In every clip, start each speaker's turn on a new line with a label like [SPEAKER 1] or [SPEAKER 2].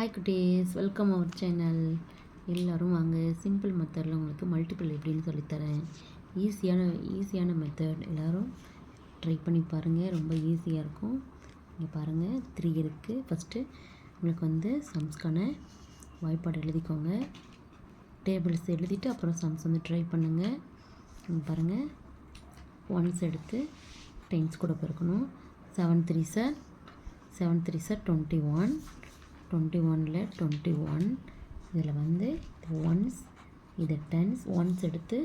[SPEAKER 1] Hi குட்டீஸ். Welcome our channel எல்லோரும் வாங்க. சிம்பிள் மெத்தடில் உங்களுக்கு மல்டிபிள் எப்படின்னு சொல்லித்தரேன். ஈஸியான ஈஸியான மெத்தட் எல்லோரும் ட்ரை பண்ணி பாருங்கள் ரொம்ப ஈஸியாக இருக்கும். இங்கே பாருங்கள் த்ரீ இருக்குது ஃபஸ்ட்டு உங்களுக்கு வந்து சம்ஸ்க்கான வாய்ப்பாடு எழுதிக்கோங்க. டேபிள்ஸ் எழுதிட்டு அப்புறம் சம்ஸ் வந்து ட்ரை பண்ணுங்கள் பாருங்கள் ஒன்ஸ் எடுத்து டென்ஸ் கூட பிறக்கணும் seven threes are seven threes are twenty one twenty ஒனில் டுவெண்ட்டி ஒன் இதில் வந்து ஒன்ஸ் இது டென்ஸ் ஒன்ஸ் எடுத்து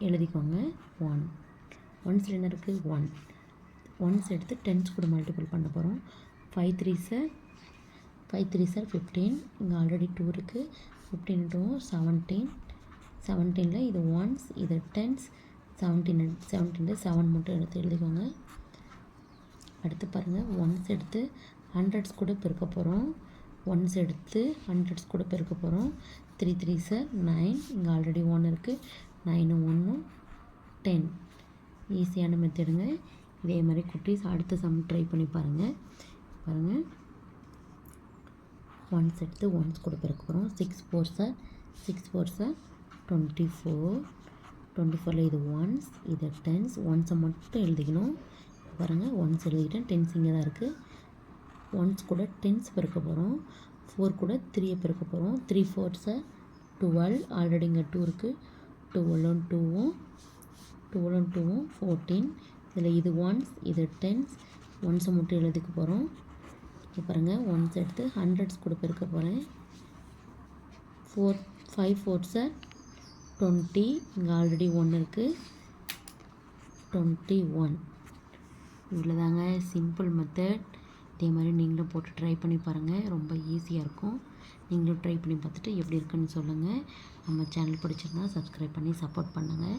[SPEAKER 1] எழுதிக்கோங்க ஒன் ஒன்ஸ் என்ன இருக்குது ஒன் ஒன்ஸ் எடுத்து டென்ஸ் கூட மல்டிபிள் பண்ண போகிறோம் five threes are five threes are fifteen இங்கே ஆல்ரெடி டூ இருக்குது ஃபிஃப்டீன் டூ செவன்டீன் செவன்டீனில் இது ஒன்ஸ் இது டென்ஸ் செவன்டீன் செவன்டீனில் செவன் மட்டும் எடுத்து எழுதிக்கோங்க. அடுத்து பாருங்கள் ஒன்ஸ் எடுத்து ஹண்ட்ரட்ஸ் கூட பெருக்க போகிறோம் ஒன்ஸ் எடுத்து ஹண்ட்ரட்ஸ் கூட பெருக்க போகிறோம் த்ரீ த்ரீ சார் நைன் இங்கே ஆல்ரெடி ஒன் இருக்குது நைனு ஒன்று டென் ஈஸியான மெத்தடுங்க இதே மாதிரி குட்டீஸ் அடுத்த சம் ட்ரை பண்ணி பாருங்கள் பாருங்கள் ஒன்ஸ் எடுத்து ஒன்ஸ் கூட பெருக்க போகிறோம் six fours are six fours are twenty four twenty ஃபோரில் இது ஒன்ஸ் இது டென்ஸ் ஒன்ஸை மட்டும் எழுதிக்கணும். பாருங்கள் ஒன்ஸ் எழுதிக்கிட்டேன். டென்ஸ் இங்கே தான் இருக்குது ஒன்ஸ் கூட டென்ஸ் பெருக்க போகிறோம் ஃபோர் கூட த்ரீயை பெருக்க போகிறோம் த்ரீ ஃபோர்ஸை டுவெல் ஆல்ரெடி இங்கே டூ இருக்குது ஒன் டூவும் டுவெலும் டூவும் ஃபோர்டீன் இதில் இது ஒன்ஸ் இது டென்ஸ் ஒன்ஸை மட்டும் எழுதிக்க போகிறோம் இப்போ பாருங்கள் ஒன்ஸ் எடுத்து ஹண்ட்ரட்ஸ் கூட பெருக்க போகிறேன் ஃபோர் ஃபைவ் ஃபோர்ஸை டுவெண்ட்டி இங்கே ஆல்ரெடி ஒன்று இருக்குது டுவெண்ட்டி ஒன் இவ்வளோ தாங்க சிம்பிள் மெத்தட் இதே மாதிரி நீங்களும் போட்டு ட்ரை பண்ணி பாருங்கள் ரொம்ப ஈஸியாக இருக்கும். நீங்களும் ட்ரை பண்ணி பார்த்துட்டு எப்படி இருக்குன்னு சொல்லுங்கள் நம்ம சேனல் பிடிச்சிருந்தா சப்ஸ்கிரைப் பண்ணி சப்போர்ட் பண்ணுங்கள்